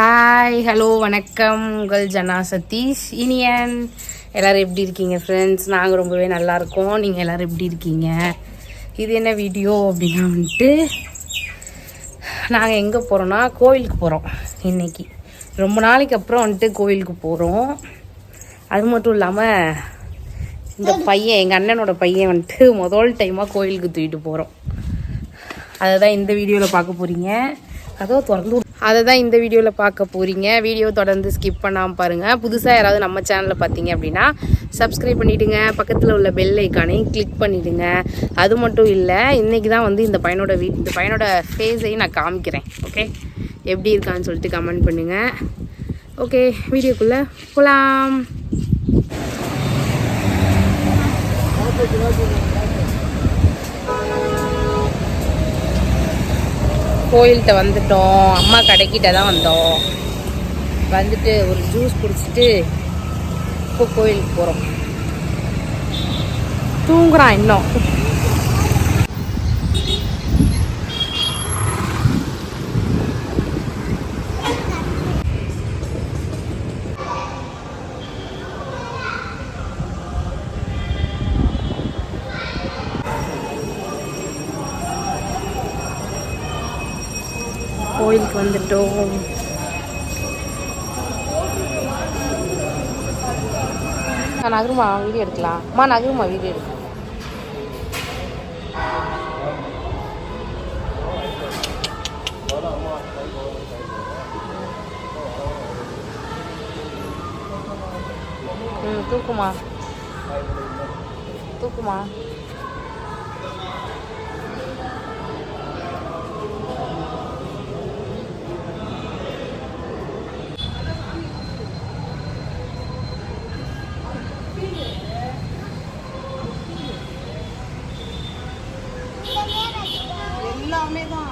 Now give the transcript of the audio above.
Hi hello வணக்கம். உங்கள் ஜனா சதீஷ் இனியன். எல்லோரும் எப்படி இருக்கீங்க ஃப்ரெண்ட்ஸ் நாங்கள் ரொம்பவே நல்லா இருக்கோம். நீங்கள் எல்லோரும் எப்படி இருக்கீங்க? இது என்ன வீடியோ அப்படின்னா வந்துட்டு நாங்கள் எங்கே போகிறோன்னா கோவிலுக்கு போகிறோம் இன்னைக்கு. ரொம்ப நாளைக்கு அப்புறம் வந்துட்டு கோவிலுக்கு போகிறோம் அது மட்டும் இல்லாமல் இந்த பையன் எங்கள் அண்ணனோட பையன் வந்துட்டு முதல் டைமாக கோவிலுக்கு தூக்கிட்டு போகிறோம் அதை தான் இந்த வீடியோவில் பார்க்க போகிறீங்க கதவை திறந்து அதை தான் இந்த வீடியோவில் பார்க்க போகிறீங்க வீடியோ தொடர்ந்து ஸ்கிப் பண்ணாமல் பாருங்கள் புதுசாக யாராவது நம்ம சேனலில் பார்த்தீங்க அப்படின்னா சப்ஸ்கிரைப் பண்ணிவிடுங்க பக்கத்தில் உள்ள பெல் ஐக்கானையும் கிளிக் பண்ணிவிடுங்க அது மட்டும் இல்லை இன்றைக்கி தான் வந்து இந்த பையனோட வீ இந்த பையனோட ஃபேஸையும் நான் காமிக்கிறேன். ஓகே எப்படி இருக்கான்னு சொல்லிட்டு கமெண்ட் பண்ணுங்கள் ஓகே வீடியோக்குள்ளே போகலாம் கோயில்கிட்ட வந்துட்டோம். அம்மா கடைக்கிட்ட தான் வந்தோம். வந்துட்டு ஒரு ஜூஸ் குடிச்சிட்டு இப்போ கோயிலுக்கு போகிறோம் தூங்குறான் இன்னும். கோயிலுக்கு வந்துட்டோம். நான் நகருமா? வீடியோ எடுக்கலாம். அம்மா நகருமா? வீடியோ எடுக்கலாம். ம் தூக்குமா? தூக்குமா? எல்லாமே தான்